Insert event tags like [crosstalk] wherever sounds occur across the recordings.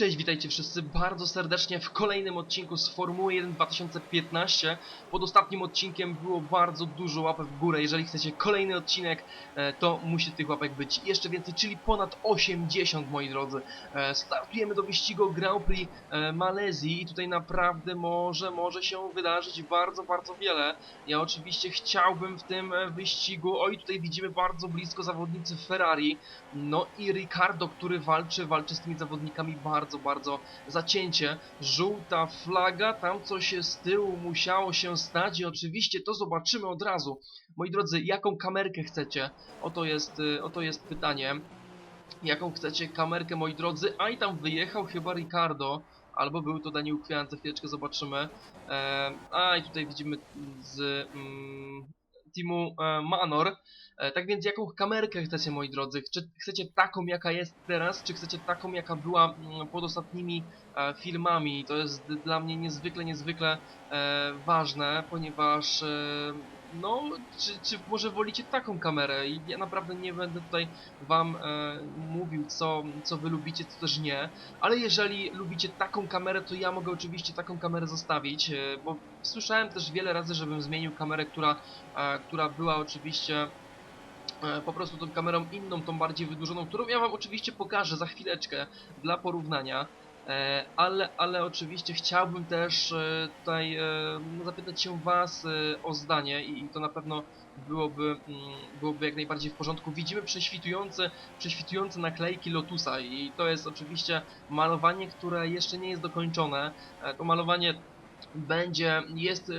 Cześć, witajcie wszyscy bardzo serdecznie w kolejnym odcinku z Formuły 1 2015. Pod ostatnim odcinkiem było bardzo dużo łapek w górę. Jeżeli chcecie kolejny odcinek, e, to musi tych łapek być jeszcze więcej, czyli ponad 80, moi drodzy. E, Startujemy do wyścigu Grand Prix e, Malezji i tutaj naprawdę może, może się wydarzyć bardzo, bardzo wiele. Ja oczywiście chciałbym w tym wyścigu, oj tutaj widzimy bardzo blisko zawodnicy Ferrari, no i Ricardo, który walczy, walczy z tymi zawodnikami bardzo, bardzo zacięcie. Żółta flaga, tam coś z tyłu musiało się stać i oczywiście to zobaczymy od razu. Moi drodzy, jaką kamerkę chcecie? Oto jest, y, oto jest pytanie. Jaką chcecie kamerkę, moi drodzy? A i tam wyjechał chyba Ricardo. Albo był to Daniel Kwiat, za chwileczkę zobaczymy. E, a i tutaj widzimy z mm, teamu e, Manor. E, tak więc jaką kamerkę chcecie, moi drodzy? Czy chcecie taką, jaka jest teraz, czy chcecie taką, jaka była mm, pod ostatnimi e, filmami? To jest dla mnie niezwykle, niezwykle ważne, ponieważ no, czy, czy może wolicie taką kamerę? I ja naprawdę nie będę tutaj wam e, mówił, co, co wy lubicie, co też nie, ale jeżeli lubicie taką kamerę, to ja mogę oczywiście taką kamerę zostawić, e, bo słyszałem też wiele razy, żebym zmienił kamerę, która, e, która była oczywiście e, po prostu tą kamerą inną, tą bardziej wydłużoną, którą ja wam oczywiście pokażę za chwileczkę dla porównania. E, ale, ale oczywiście chciałbym też e, tutaj e, no, zapytać się was o zdanie i, to na pewno byłoby, mm, byłoby jak najbardziej w porządku. Widzimy prześwitujące, prześwitujące naklejki Lotusa i to jest oczywiście malowanie, które jeszcze nie jest dokończone. To malowanie będzie, jest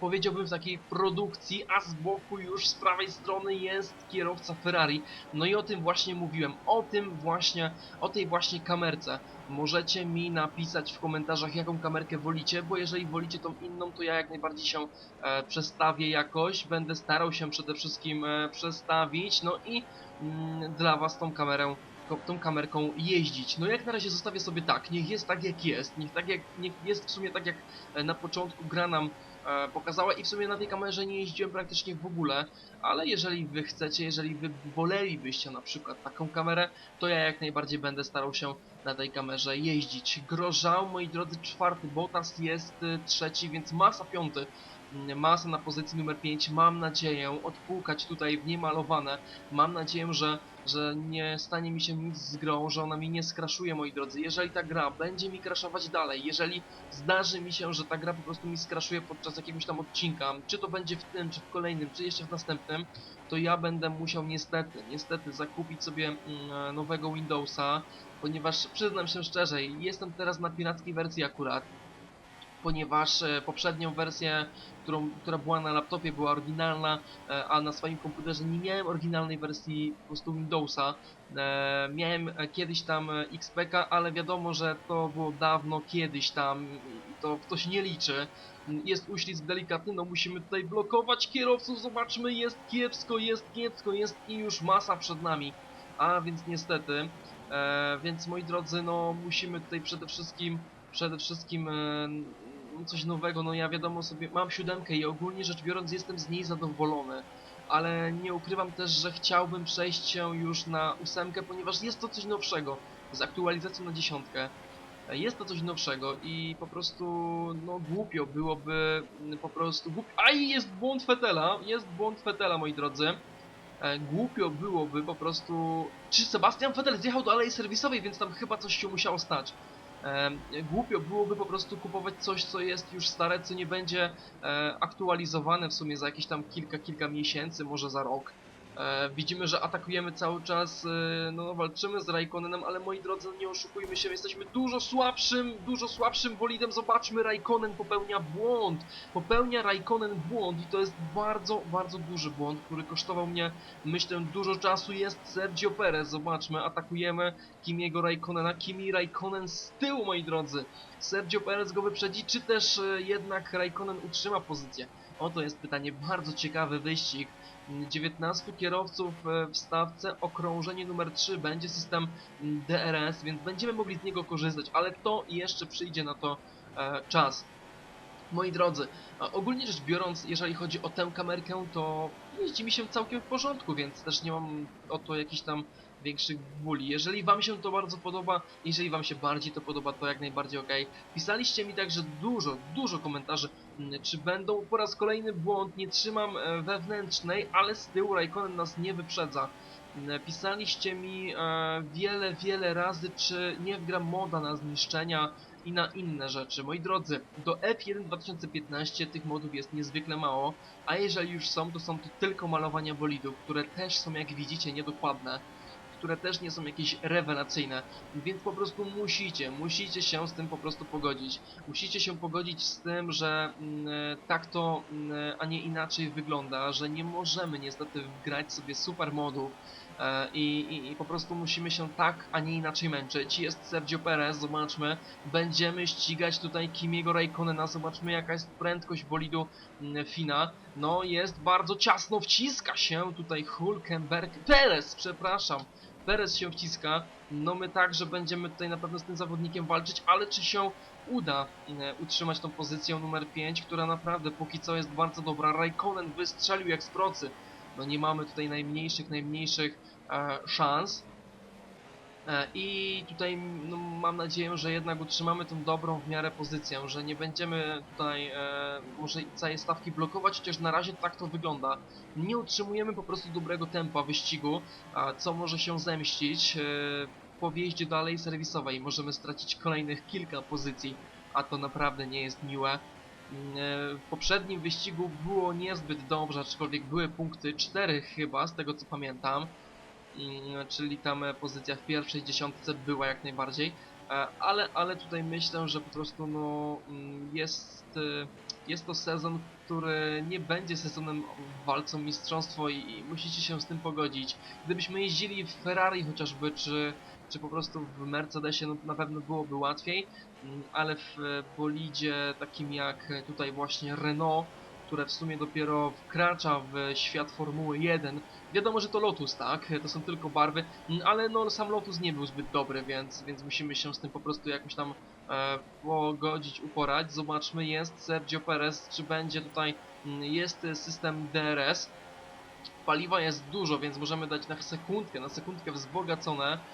powiedziałbym w takiej produkcji, a z boku już z prawej strony jest kierowca Ferrari. No i o tym właśnie mówiłem, o tym właśnie, o tej właśnie kamerce. Możecie mi napisać w komentarzach jaką kamerkę wolicie, bo jeżeli wolicie tą inną, to ja jak najbardziej się e, przestawię jakoś, będę starał się przede wszystkim e, przestawić, no i mm, dla was tą kamerę tą kamerką jeździć. No jak na razie zostawię sobie tak, niech jest tak jak jest, niech tak jak, niech jest w sumie tak jak e, na początku gra nam e, pokazała i w sumie na tej kamerze nie jeździłem praktycznie w ogóle, ale jeżeli wy chcecie, jeżeli wy wolelibyście na przykład taką kamerę, to ja jak najbardziej będę starał się na tej kamerze jeździć. Grożał, moi drodzy, czwarty, Bottas jest y, trzeci, więc masa piąty. Mm, Masa na pozycji numer 5, mam nadzieję odpłukać tutaj w niemalowane. Mam nadzieję, że, że nie stanie mi się nic z grą, że ona mi nie skraszuje, moi drodzy. Jeżeli ta gra będzie mi kraszować dalej, jeżeli zdarzy mi się, że ta gra po prostu mi skraszuje podczas jakiegoś tam odcinka, czy to będzie w tym, czy w kolejnym, czy jeszcze w następnym, to ja będę musiał niestety, niestety zakupić sobie mm, nowego Windowsa, ponieważ przyznam się szczerze, jestem teraz na pirackiej wersji akurat, ponieważ e, poprzednią wersję, którą, która była na laptopie, była oryginalna, e, a na swoim komputerze nie miałem oryginalnej wersji po prostu Windowsa. E, miałem kiedyś tam XPK, ale wiadomo, że to było dawno kiedyś tam, to, to się nie liczy. Jest uślizg delikatny, no musimy tutaj blokować kierowców, zobaczmy, jest kiepsko, jest kiepsko, jest i już masa przed nami. A więc niestety, więc moi drodzy, no musimy tutaj przede wszystkim, przede wszystkim coś nowego, no ja wiadomo sobie, mam siódemkę i ogólnie rzecz biorąc jestem z niej zadowolony, ale nie ukrywam też, że chciałbym przejść się już na ósemkę, ponieważ jest to coś nowszego, z aktualizacją na dziesiątkę. Jest to coś nowszego i po prostu, no głupio byłoby, mm, po prostu głup... Aj, jest błąd Fetela, jest błąd Fetela, moi drodzy. E, głupio byłoby po prostu... Czy Sebastian Vettel zjechał do alei serwisowej, więc tam chyba coś się musiało stać. Głupio byłoby po prostu kupować coś, co jest już stare, co nie będzie e, aktualizowane w sumie za jakieś tam kilka, kilka miesięcy, może za rok. E, widzimy, że atakujemy cały czas, e, no walczymy z Raikkonenem, ale moi drodzy, nie oszukujmy się, jesteśmy dużo słabszym, dużo słabszym bolidem. Zobaczmy, Raikkonen popełnia błąd. Popełnia Raikkonen błąd i to jest bardzo, bardzo duży błąd, który kosztował mnie, myślę, dużo czasu. Jest Sergio Perez, zobaczmy, atakujemy Kimiego Raikkonena. Kimi Raikkonen z tyłu, moi drodzy. Sergio Perez go wyprzedzi, czy też e, jednak Raikkonen utrzyma pozycję? Oto jest pytanie, bardzo ciekawy wyścig. 19 kierowców e, w stawce, okrążenie numer 3 będzie system mm, DRS, więc będziemy mogli z niego korzystać, ale to jeszcze przyjdzie na to e, czas. Moi drodzy, ogólnie rzecz biorąc, jeżeli chodzi o tę kamerkę, to jeździ mi się całkiem w porządku, więc też nie mam o to jakichś tam większych bóli. Jeżeli wam się to bardzo podoba, jeżeli wam się bardziej to podoba, to jak najbardziej ok. Pisaliście mi także dużo, dużo komentarzy, mm, czy będą po raz kolejny błąd, nie trzymam e, wewnętrznej, ale z tyłu Raikkonen nas nie wyprzedza. Mm, Pisaliście mi e, wiele, wiele razy, czy nie wgram moda na zniszczenia i na inne rzeczy. Moi drodzy, do F1 2015 tych modów jest niezwykle mało, a jeżeli już są, to są to tylko malowania bolidów, które też są, jak widzicie, niedokładne które też nie są jakieś rewelacyjne, więc po prostu musicie, musicie się z tym po prostu pogodzić. Musicie się pogodzić z tym, że mm, tak to, mm, a nie inaczej wygląda, że nie możemy niestety wgrać sobie super modów e, i, i, i po prostu musimy się tak, a nie inaczej męczyć. Jest Sergio Perez, zobaczmy, będziemy ścigać tutaj Kimiego Raikkonena, zobaczmy jaka jest prędkość bolidu mm, Fina. No jest bardzo ciasno, wciska się tutaj Hulkenberg, Perez, przepraszam, Perez się wciska. No my także będziemy tutaj na pewno z tym zawodnikiem walczyć, ale czy się uda e, utrzymać tą pozycję numer 5, która naprawdę póki co jest bardzo dobra. Raikkonen wystrzelił jak z procy. No nie mamy tutaj najmniejszych, najmniejszych e, szans. E, I tutaj no, mam nadzieję, że jednak utrzymamy tą dobrą w miarę pozycję, że nie będziemy tutaj e, może całej stawki blokować, chociaż na razie tak to wygląda. Nie utrzymujemy po prostu dobrego tempa wyścigu, a co może się zemścić. E, po wjeździe do alei serwisowej możemy stracić kolejnych kilka pozycji, a to naprawdę nie jest miłe. Mm, e, W poprzednim wyścigu było niezbyt dobrze, aczkolwiek były punkty 4 chyba, z tego co pamiętam. Mm, czyli tam pozycja w pierwszej dziesiątce była jak najbardziej, E, ale, ale tutaj myślę, że po prostu no, mm, jest, e, jest to sezon, który nie będzie sezonem walcą mistrzostwo i, i musicie się z tym pogodzić. Gdybyśmy jeździli w Ferrari chociażby, czy, czy po prostu w Mercedesie, no na pewno byłoby łatwiej, mm, ale w e, bolidzie takim jak tutaj właśnie Renault, które w sumie dopiero wkracza w świat Formuły 1, Wiadomo, że to Lotus, tak? To są tylko barwy, mm, ale no sam Lotus nie był zbyt dobry, więc, więc musimy się z tym po prostu jakoś tam e, pogodzić, uporać. Zobaczmy, jest Sergio Perez, czy będzie tutaj, mm, jest system DRS. Paliwa jest dużo, więc możemy dać na sekundkę, na sekundkę wzbogacone.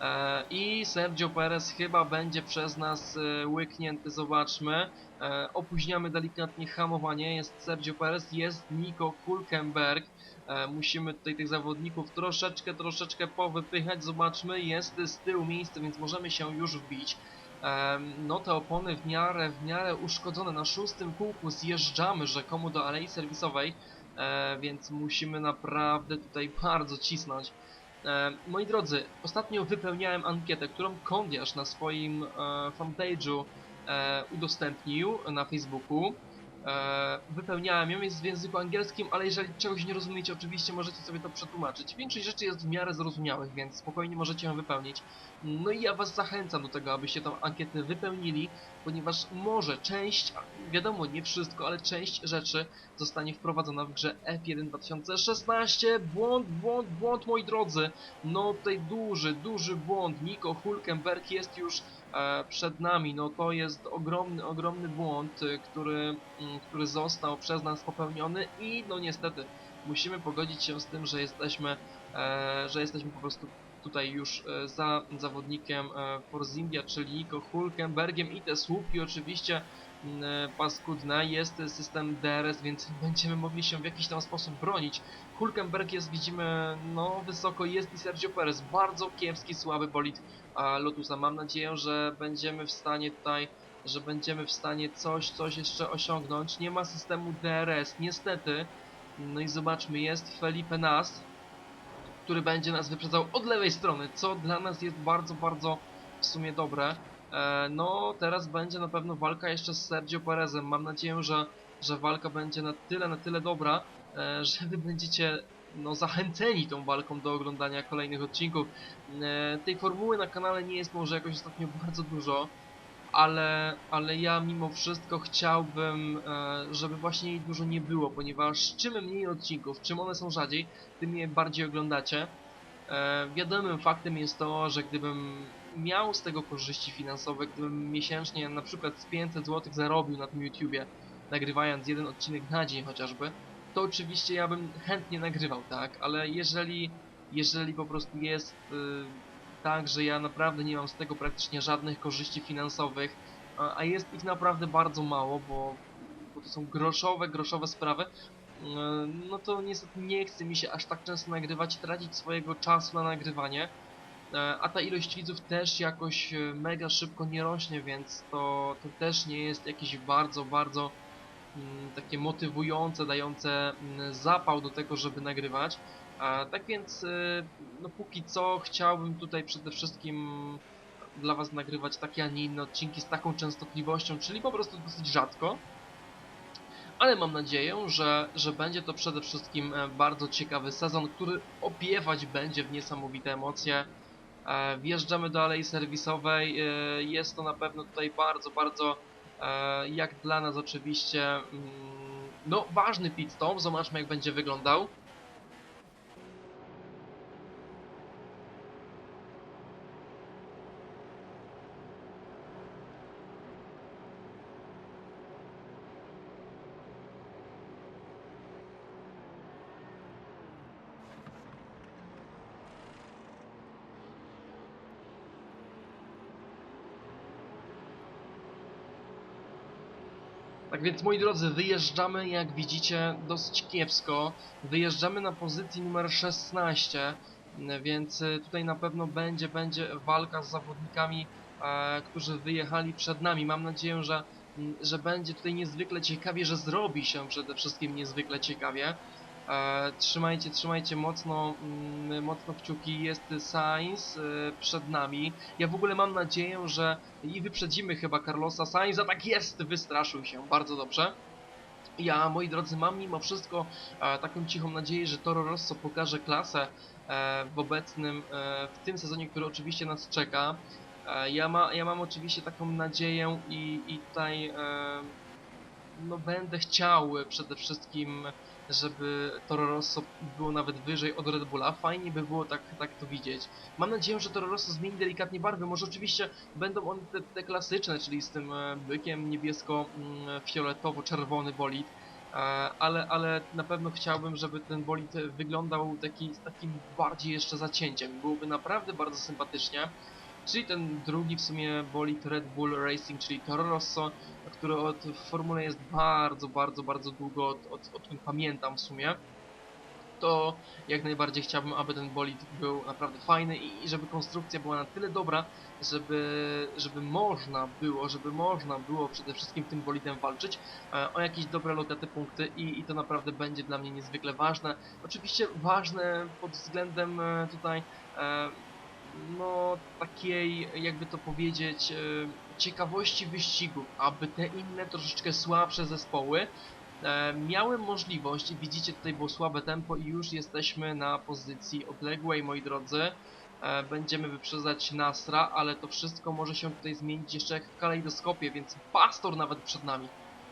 E, I Sergio Perez chyba będzie przez nas e, łyknięty, zobaczmy. E, opóźniamy delikatnie hamowanie, jest Sergio Perez, jest Nico Hulkenberg. E, musimy tutaj tych zawodników troszeczkę, troszeczkę powypychać, zobaczmy, jest z tyłu miejsce, więc możemy się już wbić. No te opony w miarę, w miarę uszkodzone, na szóstym kółku zjeżdżamy rzekomo do alei serwisowej, więc musimy naprawdę tutaj [laughs] bardzo cisnąć. E, moi drodzy, ostatnio wypełniałem ankietę, którą Kondiasz na swoim e, fanpage'u e, udostępnił na Facebooku. E, wypełniałem ją, jest w języku angielskim, ale jeżeli czegoś nie rozumiecie, oczywiście możecie sobie to przetłumaczyć. Większość rzeczy jest w miarę zrozumiałych, więc spokojnie możecie ją wypełnić. No i ja was zachęcam do tego, abyście tą ankietę wypełnili, ponieważ może część, wiadomo nie wszystko, ale część rzeczy zostanie wprowadzona w grze F1 2016. Błąd, błąd, błąd moi drodzy. No tutaj duży, duży błąd. Nico Hulkenberg jest już e, przed nami. No to jest ogromny, ogromny błąd, y, który, mm, który został przez nas popełniony i no niestety musimy pogodzić się z tym, że jesteśmy, e, że jesteśmy po prostu tutaj już e, za zawodnikiem e, Force India, czyli Nico Hulkenbergiem i te słupki oczywiście mm, e, paskudne. Jest system DRS, więc będziemy mogli się w jakiś tam sposób bronić. Hulkenberg jest, widzimy, no wysoko, jest i Sergio Perez. Bardzo kiepski, słaby bolid Lotusa. Mam nadzieję, że będziemy w stanie tutaj, że będziemy w stanie coś, coś jeszcze osiągnąć. Nie ma systemu DRS, niestety. No i zobaczmy, jest Felipe Nas, który będzie nas wyprzedzał od lewej strony, co dla nas jest bardzo, bardzo w sumie dobre. E, no, teraz będzie na pewno walka jeszcze z Sergio Perezem. Mam nadzieję, że, że walka będzie na tyle, na tyle dobra, że wy będziecie no, zachęceni tą walką do oglądania kolejnych odcinków. E, tej formuły na kanale nie jest może jakoś ostatnio [laughs] bardzo dużo, ale, ale ja mimo wszystko chciałbym, e, żeby właśnie jej dużo nie było, ponieważ czym mniej odcinków, czym one są rzadziej, tym je bardziej oglądacie. E, wiadomym faktem jest to, że gdybym miał z tego korzyści finansowe, gdybym miesięcznie na przykład z 500 zł zarobił na tym YouTubie, nagrywając jeden odcinek na dzień chociażby, to oczywiście ja bym chętnie nagrywał, tak, ale jeżeli jeżeli po prostu jest y, tak, że ja naprawdę nie mam z tego praktycznie żadnych korzyści finansowych, a, a jest ich naprawdę bardzo mało, bo, bo to są groszowe, groszowe sprawy, y, no to niestety nie chce mi się aż tak często nagrywać, tracić swojego czasu na nagrywanie. E, A ta ilość widzów też jakoś mega szybko nie rośnie, więc to, to też nie jest jakieś bardzo, bardzo takie motywujące, dające mm, zapał do tego, żeby nagrywać. Tak więc, e, no póki co chciałbym tutaj przede wszystkim dla Was nagrywać takie, a nie inne odcinki z taką częstotliwością, czyli po prostu dosyć rzadko. Ale mam nadzieję, że, że będzie to przede wszystkim e, bardzo ciekawy sezon, który opiewać będzie w niesamowite emocje. E, Wjeżdżamy do alei serwisowej. e, Jest to na pewno tutaj bardzo, bardzo, jak dla nas oczywiście, mm, no ważny pit stop. Zobaczmy jak będzie wyglądał. Więc moi drodzy, wyjeżdżamy jak widzicie dosyć kiepsko. Wyjeżdżamy na pozycji numer 16, m, więc y, tutaj na pewno będzie, będzie walka z zawodnikami, e, którzy wyjechali przed nami. Mam nadzieję, że, że będzie tutaj niezwykle ciekawie, że zrobi się przede wszystkim niezwykle ciekawie. E, trzymajcie, trzymajcie mocno, mm, mocno kciuki, jest Sainz y, przed nami. Ja w ogóle mam nadzieję, że i wyprzedzimy chyba Carlosa Sainza, tak jest, wystraszył się, bardzo dobrze. Ja, moi drodzy, mam mimo wszystko e, taką cichą nadzieję, że Toro Rosso pokaże klasę e, w obecnym, e, w tym sezonie, który oczywiście nas czeka. E, ja, ma, ja mam oczywiście taką nadzieję i, i tutaj e, no będę chciał przede wszystkim, żeby Toro Rosso było nawet wyżej od Red Bulla. Fajnie by było tak, tak to widzieć. Mam nadzieję, że Toro Rosso zmieni delikatnie barwy. Może oczywiście będą one te, te klasyczne, czyli z tym e, bykiem niebiesko-fioletowo-czerwony bolid. E, Ale, ale na pewno chciałbym, żeby ten bolid wyglądał taki, z takim bardziej jeszcze zacięciem. Byłoby naprawdę bardzo sympatycznie. Czyli ten drugi w sumie bolid Red Bull Racing, czyli Toro Rosso, który od, formule jest bardzo, bardzo, bardzo długo, od, od, odkąd pamiętam w sumie. To jak najbardziej chciałbym, aby ten bolid był naprawdę fajny i, i żeby konstrukcja była na tyle dobra, żeby, żeby można było, żeby można było przede wszystkim tym bolidem walczyć e, o jakieś dobre lokaty punkty i, i to naprawdę będzie dla mnie niezwykle ważne. Oczywiście ważne pod względem e, tutaj e, no takiej jakby to powiedzieć e, ciekawości wyścigu, aby te inne troszeczkę słabsze zespoły e, miały możliwość, widzicie tutaj było słabe tempo i już jesteśmy na pozycji odległej moi drodzy e, będziemy wyprzedzać Nasra, ale to wszystko może się tutaj zmienić jeszcze jak w kalejdoskopie, więc Pastor nawet przed nami.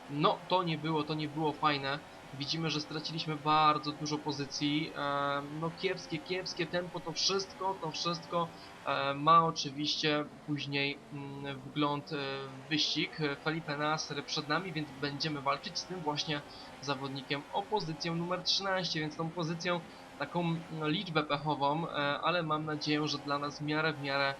No, to nie było, to nie było fajne. Widzimy, że straciliśmy bardzo dużo pozycji. E, no, kiepskie, kiepskie tempo, to wszystko, to wszystko e, ma oczywiście później mm, wgląd e, w wyścig. Felipe Nasr przed nami, więc będziemy walczyć z tym właśnie zawodnikiem o pozycję numer 13, więc tą pozycją taką mm, liczbę pechową, ale mam nadzieję, że dla nas w miarę, w miarę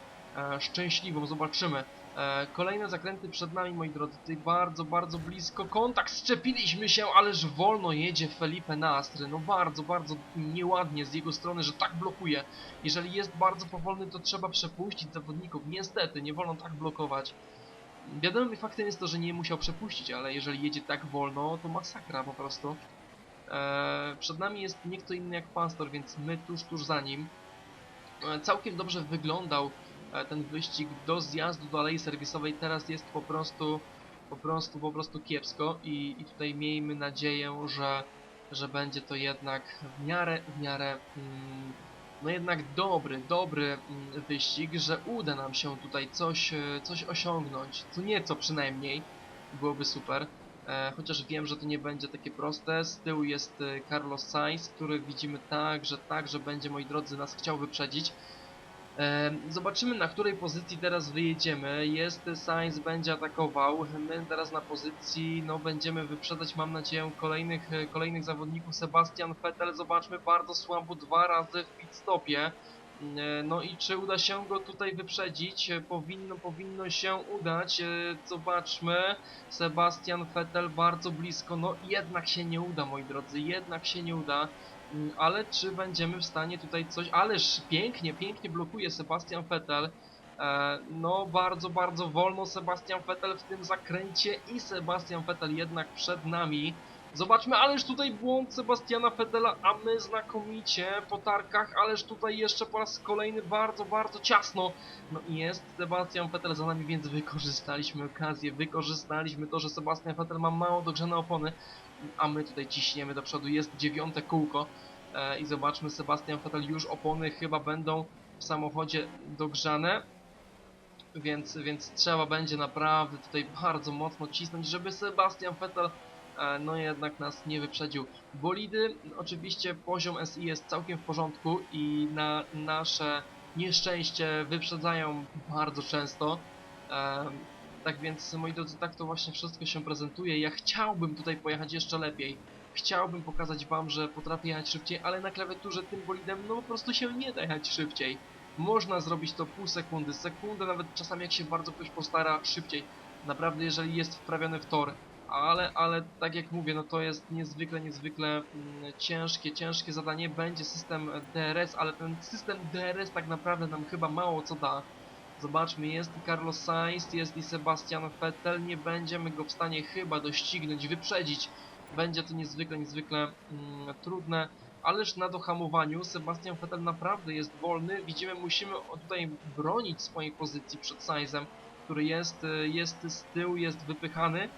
szczęśliwą. Zobaczymy. E, Kolejne zakręty przed nami, moi drodzy, tutaj bardzo, bardzo blisko kontakt, szczepiliśmy się, ależ wolno jedzie Felipe Nastry, no bardzo, bardzo nieładnie z jego strony, że tak blokuje. Jeżeli jest bardzo powolny, to trzeba przepuścić zawodników, niestety, nie wolno tak blokować. Wiadomym faktem jest to, że nie musiał przepuścić, ale jeżeli jedzie tak wolno, to masakra po prostu. E, przed nami jest nie kto inny jak Pastor, więc my tuż, tuż za nim. E, całkiem dobrze wyglądał ten wyścig do zjazdu do alei serwisowej. Teraz jest po prostu, po prostu, po prostu kiepsko i, i tutaj miejmy nadzieję, że, że będzie to jednak w miarę, w miarę, mm, no jednak dobry, dobry mm, wyścig, że uda nam się tutaj coś, e, coś osiągnąć, co nieco przynajmniej, byłoby super. E, chociaż wiem, że to nie będzie takie proste. Z tyłu jest e, Carlos Sainz, który widzimy tak, że tak, że będzie, moi drodzy, nas chciał wyprzedzić. Zobaczymy na której pozycji teraz wyjedziemy. Jest Sainz będzie atakował. My teraz na pozycji no będziemy wyprzedzać mam nadzieję kolejnych, e, kolejnych zawodników. Sebastian Vettel zobaczmy bardzo słabo dwa razy w pit stopie. No i czy uda się go tutaj wyprzedzić? Powinno, powinno się udać. E, Zobaczmy. Sebastian Vettel bardzo blisko. No jednak się nie uda moi drodzy. Jednak się nie uda. Mm, Ale czy będziemy w stanie tutaj coś... Ależ pięknie, pięknie blokuje Sebastian Vettel. E, No bardzo, bardzo wolno Sebastian Vettel w tym zakręcie i Sebastian Vettel jednak przed nami. Zobaczmy, ależ tutaj błąd Sebastiana Vettela, a my znakomicie po tarkach, ależ tutaj jeszcze po raz kolejny bardzo, bardzo ciasno. No i jest Sebastian Vettel za nami, więc wykorzystaliśmy okazję, wykorzystaliśmy to, że Sebastian Vettel ma mało dogrzane opony, a my tutaj ciśniemy do przodu, jest dziewiąte kółko. E, I zobaczmy, Sebastian Vettel już opony chyba będą w samochodzie dogrzane. Więc, więc trzeba będzie naprawdę tutaj bardzo mocno cisnąć, żeby Sebastian Vettel e, no jednak nas nie wyprzedził. Bolidy, oczywiście poziom SI jest całkiem w porządku i na nasze nieszczęście wyprzedzają bardzo często. E, tak więc, moi drodzy, tak to właśnie wszystko się prezentuje. Ja chciałbym tutaj pojechać jeszcze lepiej. Chciałbym pokazać wam, że potrafię jechać szybciej, ale na klawiaturze tym bolidem no po prostu się nie da jechać szybciej. Można zrobić to pół sekundy, sekundę, nawet czasami jak się bardzo ktoś postara szybciej. Naprawdę, jeżeli jest wprawiony w tor. Ale, ale tak jak mówię, no to jest niezwykle, niezwykle mm, ciężkie, ciężkie zadanie. Będzie system DRS, ale ten system DRS tak naprawdę nam chyba mało co da. Zobaczmy, jest Carlos Sainz, jest i Sebastian Vettel. Nie będziemy go w stanie chyba doścignąć, wyprzedzić. Będzie to niezwykle, niezwykle mm, trudne. Ależ na dohamowaniu Sebastian Vettel naprawdę jest wolny. Widzimy, musimy tutaj bronić swojej pozycji przed Sainzem, który jest, y, jest z tyłu, jest wypychany.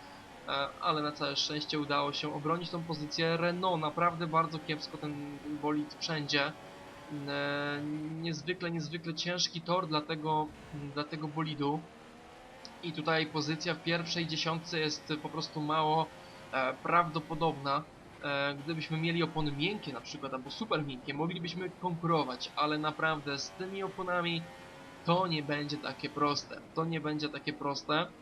E, Ale na całe szczęście udało się obronić tą pozycję. Renault naprawdę bardzo kiepsko ten bolid wszędzie. E, Niezwykle, niezwykle ciężki tor dla tego, dla tego bolidu. I tutaj pozycja w pierwszej dziesiątce jest po prostu mało e, prawdopodobna. E, gdybyśmy mieli opony miękkie na przykład, albo super miękkie, moglibyśmy konkurować, ale naprawdę z tymi oponami to nie będzie takie proste. To nie będzie takie proste.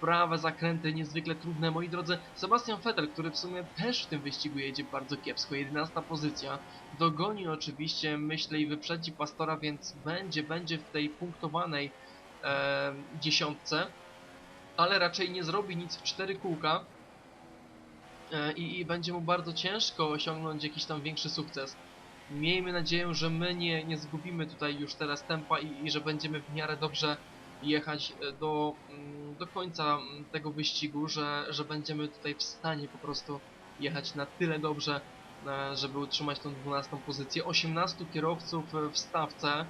Prawe zakręty niezwykle trudne, moi drodzy. Sebastian Vettel, który w sumie też w tym wyścigu jedzie bardzo kiepsko, 11 pozycja. Dogoni oczywiście, myślę, i wyprzedzi Pastora, więc będzie, będzie w tej punktowanej e, dziesiątce, ale raczej nie zrobi nic w cztery kółka e, i, i będzie mu bardzo ciężko osiągnąć jakiś tam większy sukces. Miejmy nadzieję, że my nie, nie zgubimy tutaj już teraz tempa i, i że będziemy w miarę dobrze jechać e, do, mm, do końca mm, tego wyścigu, że, że będziemy tutaj w stanie po prostu jechać na tyle dobrze, e, żeby utrzymać tą 12 pozycję. 18 kierowców e, w stawce.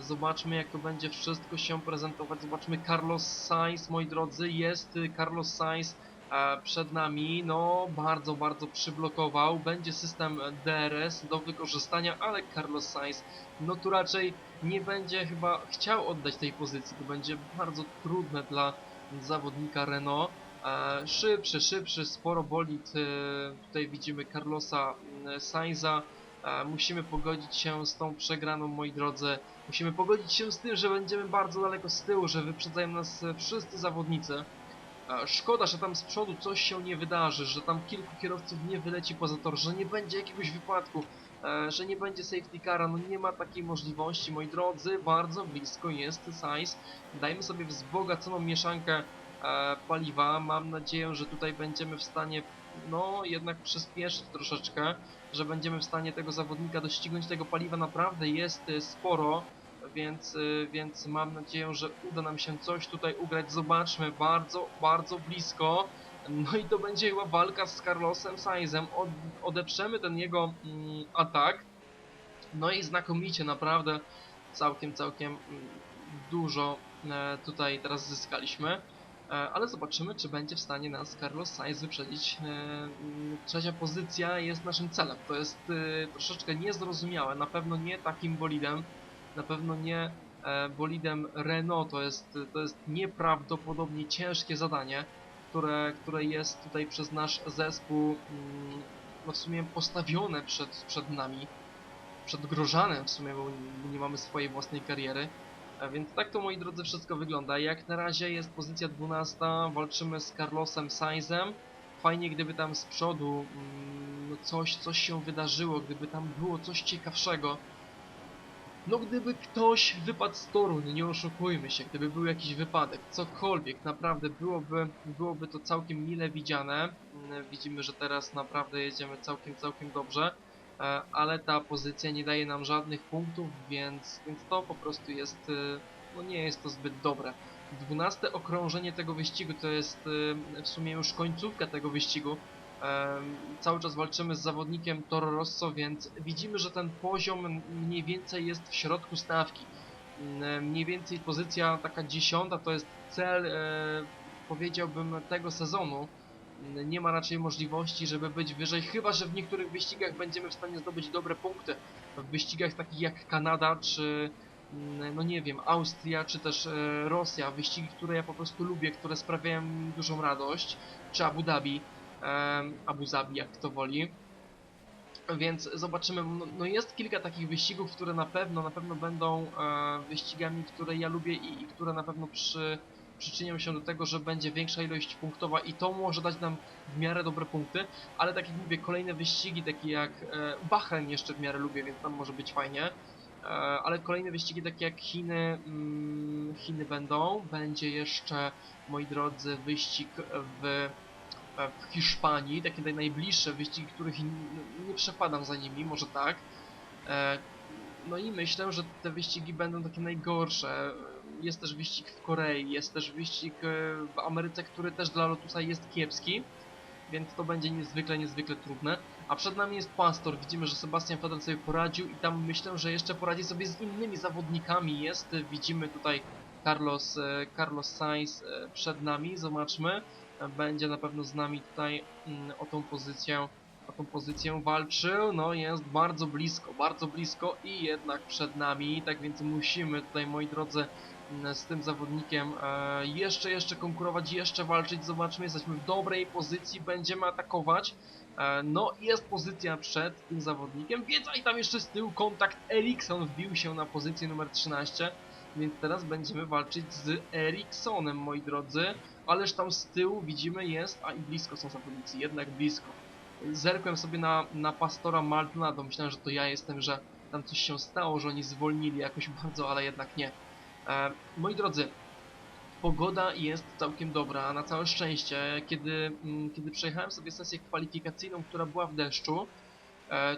Zobaczmy jak to będzie wszystko się prezentować. Zobaczmy Carlos Sainz, moi drodzy, jest Carlos Sainz przed nami. No, bardzo, bardzo przyblokował. Będzie system DRS do wykorzystania, ale Carlos Sainz, no tu raczej nie będzie chyba chciał oddać tej pozycji. To będzie bardzo trudne dla zawodnika Renault. E, szybszy, szybszy, sporo bolid. E, tutaj widzimy Carlosa mm, Sainza. E, musimy pogodzić się z tą przegraną, moi drodzy. Musimy pogodzić się z tym, że będziemy bardzo daleko z tyłu, że wyprzedzają nas wszyscy zawodnicy. Szkoda, że tam z przodu coś się nie wydarzy, że tam kilku kierowców nie wyleci poza tor, że nie będzie jakiegoś wypadku, e, że nie będzie safety cara, no nie ma takiej możliwości, moi drodzy, bardzo blisko jest Sainz. Dajmy sobie wzbogaconą mieszankę e, paliwa, mam nadzieję, że tutaj będziemy w stanie, no jednak przyspieszyć troszeczkę, że będziemy w stanie tego zawodnika doścignąć, tego paliwa naprawdę jest e, sporo, więc, y, więc mam nadzieję, że uda nam się coś tutaj ugrać. Zobaczmy, bardzo, bardzo blisko. No i to będzie chyba walka z Carlosem Sainzem. Od, odeprzemy ten jego mm, atak. No i znakomicie, naprawdę całkiem, całkiem mm, dużo e, tutaj teraz zyskaliśmy. E, ale zobaczymy, czy będzie w stanie nas Carlos Sainz wyprzedzić. E, mm, trzecia pozycja jest naszym celem. To jest e, troszeczkę niezrozumiałe. Na pewno nie takim bolidem na pewno nie e, bolidem Renault. To jest, to jest nieprawdopodobnie ciężkie zadanie, które, które jest tutaj przez nasz zespół mm, no w sumie postawione przed, przed nami. przed Grożanem w sumie, bo nie mamy swojej własnej kariery. A więc tak to moi drodzy wszystko wygląda. Jak na razie jest pozycja 12, walczymy z Carlosem Sainzem. Fajnie gdyby tam z przodu mm, no coś, coś się wydarzyło, gdyby tam było coś ciekawszego. No gdyby ktoś wypadł z toru, no nie oszukujmy się, gdyby był jakiś wypadek, cokolwiek, naprawdę byłoby, byłoby to całkiem mile widziane. Mm, Widzimy, że teraz naprawdę jedziemy całkiem, całkiem dobrze, e, ale ta pozycja nie daje nam żadnych punktów, więc, więc to po prostu jest, e, no nie jest to zbyt dobre. 12 okrążenie tego wyścigu to jest e, w sumie już końcówka tego wyścigu. Cały czas walczymy z zawodnikiem Toro Rosso, więc widzimy, że ten poziom mniej więcej jest w środku stawki. Mniej więcej pozycja taka dziesiąta to jest cel, e, powiedziałbym, tego sezonu. Nie ma raczej możliwości, żeby być wyżej, chyba że w niektórych wyścigach będziemy w stanie zdobyć dobre punkty. W wyścigach takich jak Kanada, czy mm, no nie wiem, Austria, czy też e, Rosja. Wyścigi, które ja po prostu lubię, które sprawiają mi dużą radość, czy Abu Dhabi Abu Zabi, jak kto woli. Więc zobaczymy, no, no jest kilka takich wyścigów, które na pewno, na pewno będą wyścigami, które ja lubię i, i które na pewno przy, przyczynią się do tego, że będzie większa ilość punktowa i to może dać nam w miarę dobre punkty, ale tak jak mówię, kolejne wyścigi, takie jak e, Bahrain jeszcze w miarę lubię, więc tam może być fajnie. E, ale kolejne wyścigi takie jak Chiny, mm, Chiny będą. Będzie jeszcze, moi drodzy, wyścig w e, w Hiszpanii, takie naj- najbliższe wyścigi, których nie, przepadam za nimi, może tak. E, No i myślę, że te wyścigi będą takie najgorsze. Jest też wyścig w Korei, jest też wyścig e, w Ameryce, który też dla Lotusa jest kiepski, więc to będzie niezwykle, niezwykle trudne. A przed nami jest Pastor, widzimy, że Sebastian Vettel sobie poradził i tam myślę, że jeszcze poradzi sobie z innymi zawodnikami. Jest, widzimy tutaj Carlos, Carlos Sainz przed nami, zobaczmy będzie na pewno z nami tutaj mm, o tą pozycję o tą pozycję walczył, no jest bardzo blisko, bardzo blisko i jednak przed nami, tak więc musimy tutaj moi drodzy mm, z tym zawodnikiem e, jeszcze, jeszcze konkurować, jeszcze walczyć, zobaczmy, jesteśmy w dobrej pozycji, będziemy atakować, e, no jest pozycja przed tym zawodnikiem, więc i tam jeszcze z tyłu kontakt. Erikson wbił się na pozycję numer 13, więc teraz będziemy walczyć z Eriksonem, moi drodzy, ależ tam z tyłu widzimy jest, a i blisko są zawodnicy, jednak blisko. Zerkłem sobie na, na pastora Maldonado, myślałem, że to ja jestem, że tam coś się stało, że oni zwolnili jakoś [laughs] bardzo, ale jednak nie. E, moi drodzy, pogoda jest całkiem dobra, na całe szczęście. Kiedy, mm, kiedy przejechałem sobie sesję kwalifikacyjną, która była w deszczu,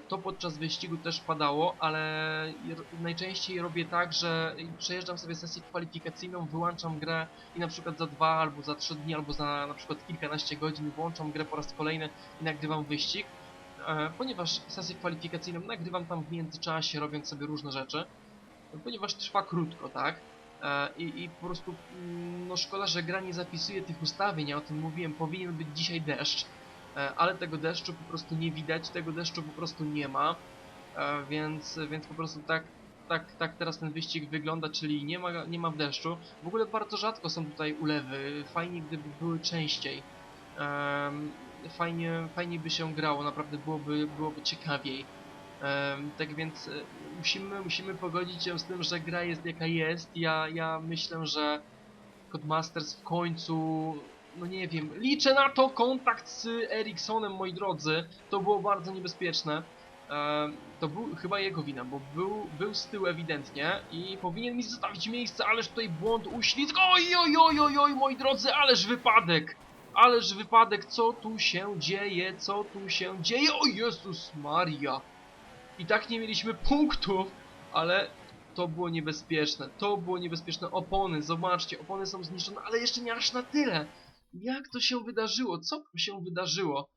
To podczas wyścigu też padało, ale najczęściej robię tak, że przejeżdżam sobie sesję kwalifikacyjną, wyłączam grę i na przykład za dwa albo za trzy dni, albo za na przykład kilkanaście godzin włączam grę po raz kolejny i nagrywam wyścig, e, ponieważ sesję kwalifikacyjną nagrywam tam w międzyczasie, robiąc sobie różne rzeczy, ponieważ trwa krótko, tak? E, I, I po prostu, mm, no szkoda, że gra nie zapisuje tych ustawień, ja o tym mówiłem, powinien być dzisiaj deszcz, E, ale tego deszczu po prostu nie widać, tego deszczu po prostu nie ma, e, więc, więc po prostu tak, tak, tak teraz ten wyścig wygląda, czyli nie ma, nie ma w deszczu. W ogóle bardzo rzadko są tutaj ulewy, fajnie gdyby były częściej. Fajnie, fajnie by się grało, naprawdę byłoby, byłoby ciekawiej. Tak więc e, musimy, musimy pogodzić się z tym, że gra jest jaka jest. Ja, ja myślę, że Codemasters w końcu no nie wiem, liczę na to kontakt z Eriksonem, moi drodzy. To było bardzo niebezpieczne. E, to był chyba jego wina, bo był, był z tyłu ewidentnie i powinien mi zostawić miejsce, ależ tutaj błąd, uślizg. Oj, oj, oj, oj, oj, moi drodzy, ależ wypadek! Ależ wypadek, co tu się dzieje, co tu się dzieje? O Jezus Maria! I tak nie mieliśmy punktów, ale to było niebezpieczne, to było niebezpieczne. Opony, zobaczcie, opony są zniszczone, ale jeszcze nie aż na tyle. Jak to się wydarzyło? Co się wydarzyło?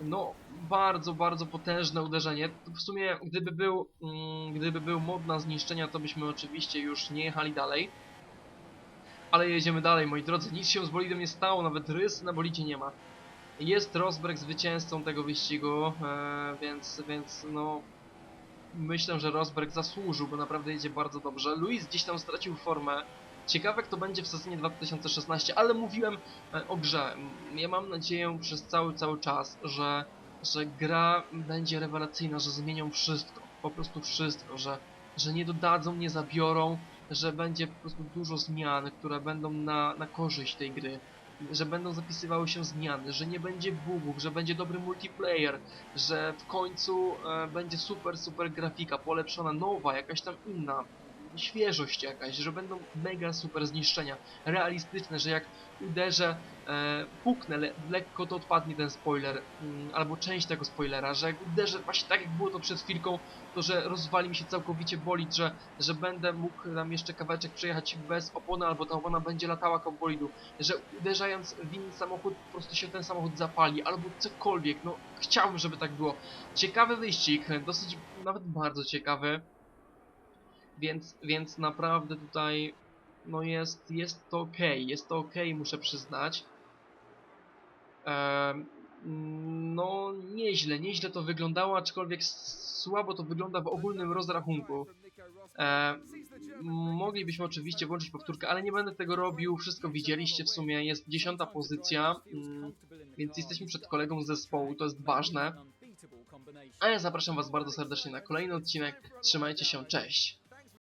No, bardzo, bardzo potężne uderzenie. W sumie, gdyby był, mm, gdyby był mod na zniszczenia, to byśmy oczywiście już nie jechali dalej. Ale jedziemy dalej, moi drodzy. Nic się z bolidem nie stało, nawet rys na bolidzie nie ma. Jest Rosberg zwycięzcą tego wyścigu, e, więc, więc no... Myślę, że Rosberg zasłużył, bo naprawdę jedzie bardzo dobrze. Luis gdzieś tam stracił formę. Ciekawe kto będzie w sezonie 2016, ale mówiłem e, o grze. Ja mam nadzieję przez cały, cały czas, że, że gra będzie rewelacyjna, że zmienią wszystko. po prostu wszystko, że, że nie dodadzą, nie zabiorą, że będzie po prostu dużo zmian, które będą na, na korzyść tej gry, że będą zapisywały się zmiany, że nie będzie bugów, że będzie dobry multiplayer, że w końcu e, będzie super, super grafika, polepszona, nowa, jakaś tam inna, świeżość jakaś, że będą mega super zniszczenia, realistyczne, że jak uderzę, e, puknę le lekko, to odpadnie ten spoiler, mm, albo część tego spoilera, że jak uderzę właśnie tak jak było to przed chwilką, to że rozwali mi się całkowicie bolid, że, że będę mógł tam jeszcze kawałeczek przejechać bez opony, albo ta opona będzie latała koło bolidu, że uderzając w inny samochód, po prostu się ten samochód zapali, albo cokolwiek, no chciałbym, żeby tak było. Ciekawy wyścig, dosyć, nawet bardzo ciekawy, więc, więc naprawdę tutaj no jest, jest to ok, jest to ok, muszę przyznać. Em, no nieźle, nieźle to wyglądało, aczkolwiek słabo to wygląda w ogólnym rozrachunku. Moglibyśmy oczywiście włączyć powtórkę, ale nie będę tego robił, wszystko widzieliście w sumie, jest dziesiąta pozycja, mm, więc jesteśmy przed kolegą z zespołu, to jest ważne. A ja zapraszam was bardzo serdecznie na kolejny odcinek, trzymajcie się, cześć!